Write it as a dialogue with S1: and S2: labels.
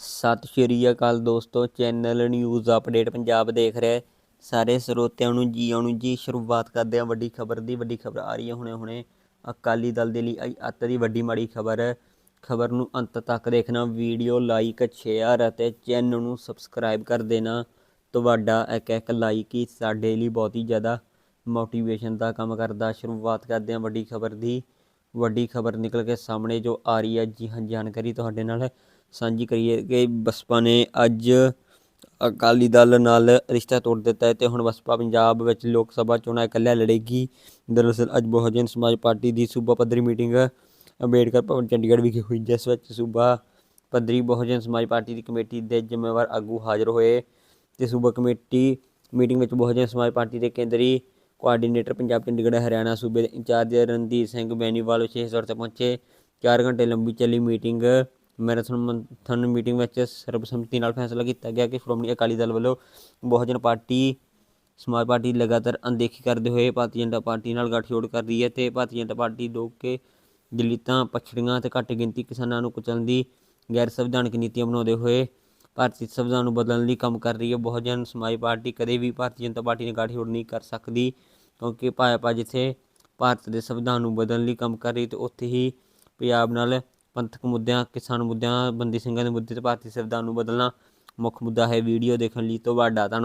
S1: ਸਤਿ ਸ਼੍ਰੀ ਅਕਾਲ ਦੋਸਤੋ, channel news update Punjab ਦੇਖ ਰਹੇ ਸਾਰੇ ਸਰੋਤਿਆਂ ਨੂੰ ਜੀ ਆਉਣ ਨੂੰ ਜੀ, ਸ਼ੁਰੂਆਤ ਕਰਦੇ ਹਾਂ ਵੱਡੀ ਖਬਰ ਦੀ। ਵੱਡੀ ਖਬਰ ਆ ਰਹੀ ਹੈ ਹੁਣੇ ਹੁਣੇ। ਅਕਾਲੀ ਦਲ ਦੇ ਲਈ ਆਈ ਅੱਤ ਦੀ ਵੱਡੀ ਮਾੜੀ ਖਬਰ। ਖਬਰ ਨੂੰ ਅੰਤ ਤੱਕ ਦੇਖਣਾ, ਵੀਡੀਓ ਲਾਈਕ ਸ਼ੇਅਰ ਅਤੇ ਚੈਨਲ ਨੂੰ ਸਬਸਕ੍ਰਾਈਬ ਕਰ ਦੇਣਾ। ਤੁਹਾਡਾ ਇੱਕ ਇੱਕ ਲਾਈਕ ਹੀ ਸਾਡੇ ਲਈ ਬਹੁਤ ਹੀ ਜ਼ਿਆਦਾ ਮੋਟੀਵੇਸ਼ਨ ਦਾ ਕੰਮ ਕਰਦਾ। ਸ਼ੁਰੂਆਤ ਕਰਦੇ ਹਾਂ ਵੱਡੀ ਖਬਰ ਦੀ। ਵੱਡੀ ਖਬਰ ਨਿਕਲ ਕੇ ਸਾਹਮਣੇ ਜੋ ਆ ਰਹੀ ਹੈ ਜੀ, ਹਾਂ, ਜਾਣਕਾਰੀ ਤੁਹਾਡੇ ਨਾਲ ਸਾਂਝੀ ਕਰੀਏ ਕਿ ਬਸਪਾ ਨੇ ਅੱਜ ਅਕਾਲੀ ਦਲ ਨਾਲ ਰਿਸ਼ਤਾ ਤੋੜ ਦਿੱਤਾ ਹੈ ਤੇ ਹੁਣ ਬਸਪਾ ਪੰਜਾਬ ਵਿੱਚ ਲੋਕ ਸਭਾ ਚੋਣਾਂ ਇਕੱਲਾ ਲੜੇਗੀ। ਦਰਅਸਲ ਅੱਜ ਬਹੁਜਨ ਸਮਾਜ ਪਾਰਟੀ ਦੀ ਸੂਬਾ ਪੱਧਰੀ ਮੀਟਿੰਗ ਅੰਬੇਡਕਰ ਭਵਨ ਚੰਡੀਗੜ੍ਹ ਵਿਖੇ ਹੋਈ, ਜਿਸ ਵਿੱਚ ਸੂਬਾ ਪੱਧਰੀ ਬਹੁਜਨ ਸਮਾਜ ਪਾਰਟੀ ਦੀ ਕਮੇਟੀ ਦੇ ਜ਼ਿੰਮੇਵਾਰ ਆਗੂ ਹਾਜ਼ਰ ਹੋਏ ਤੇ ਸੂਬਾ ਕਮੇਟੀ ਮੀਟਿੰਗ ਵਿੱਚ ਬਹੁਜਨ ਸਮਾਜ ਪਾਰਟੀ ਦੇ ਕੇਂਦਰੀ ਕੋਆਰਡੀਨੇਟਰ ਪੰਜਾਬ ਚੰਡੀਗੜ੍ਹ, ਹਰਿਆਣਾ ਸੂਬੇ ਦੇ ਇੰਚਾਰਜ ਰਣਧੀਰ ਸਿੰਘ ਬੈਨੀਵਾਲ ਵਿਸ਼ੇਸ਼ ਤੌਰ ਤੇ ਪਹੁੰਚੇ। 4 ਘੰਟੇ ਲੰਬੀ ਚੱਲੀ ਮੀਟਿੰਗ। ਮੈਰਾਥਨ ਮੰਥਨ ਮੀਟਿੰਗ ਵਿੱਚ ਸਰਬਸੰਮਤੀ ਨਾਲ ਫੈਸਲਾ ਕੀਤਾ ਗਿਆ ਕਿ ਸ਼੍ਰੋਮਣੀ ਅਕਾਲੀ ਦਲ ਵੱਲੋਂ ਬਹੁਜਨ ਪਾਰਟੀ, ਸਮਾਜ ਪਾਰਟੀ ਲਗਾਤਾਰ ਅਣਦੇਖੀ ਕਰਦੇ ਹੋਏ ਭਾਰਤੀ ਜਨਤਾ ਪਾਰਟੀ ਨਾਲ ਗੱਠਜੋੜ ਕਰ ਰਹੀ ਹੈ ਤੇ ਭਾਰਤੀ ਜਨਤਾ ਪਾਰਟੀ ਲੋਕ ਕੇ ਦਲਿਤਾਂ, ਪਛੜੀਆਂ ਤੇ ਘੱਟ ਗਿਣਤੀ ਕਿਸਾਨਾਂ ਨੂੰ ਕੁਚਲਣ ਦੀ ਗੈਰ ਸੰਵਿਧਾਨਕ ਨੀਤੀਆਂ ਬਣਾਉਂਦੇ ਹੋਏ ਭਾਰਤੀ ਸੰਵਿਧਾਨ ਨੂੰ ਬਦਲਣ ਲਈ ਕੰਮ ਕਰ ਰਹੀ ਹੈ। ਬਹੁਜਨ ਸਮਾਜ ਪਾਰਟੀ ਕਦੇ ਵੀ ਭਾਰਤੀ ਜਨਤਾ ਪਾਰਟੀ ਨਾਲ ਗੱਠਜੋੜ ਨਹੀਂ ਕਰ ਸਕਦੀ, ਕਿਉਂਕਿ ਭਾਜਪਾ ਜਿੱਥੇ ਭਾਰਤ ਦੇ ਸੰਵਿਧਾਨ ਨੂੰ ਬਦਲਣ ਲਈ ਕੰਮ ਕਰ ਰਹੀ ਤੇ ਉੱਥੇ ਹੀ ਪੰਜਾਬ ਨਾਲ ਪੰਥਕ ਮੁੱਦਿਆਂ, ਕਿਸਾਨ ਮੁੱਦਿਆਂ, ਬੰਦੀ ਸਿੰਘਾਂ ਦੇ ਮੁੱਦੇ ਤੇ ਭਾਰਤੀ ਸੰਵਿਧਾਨ ਨੂੰ ਬਦਲਣਾ ਮੁੱਖ ਮੁੱਦਾ ਹੈ। ਵੀਡੀਓ ਦੇਖਣ ਲਈ ਤੁਹਾਡਾ ਧੰਨਵਾਦ।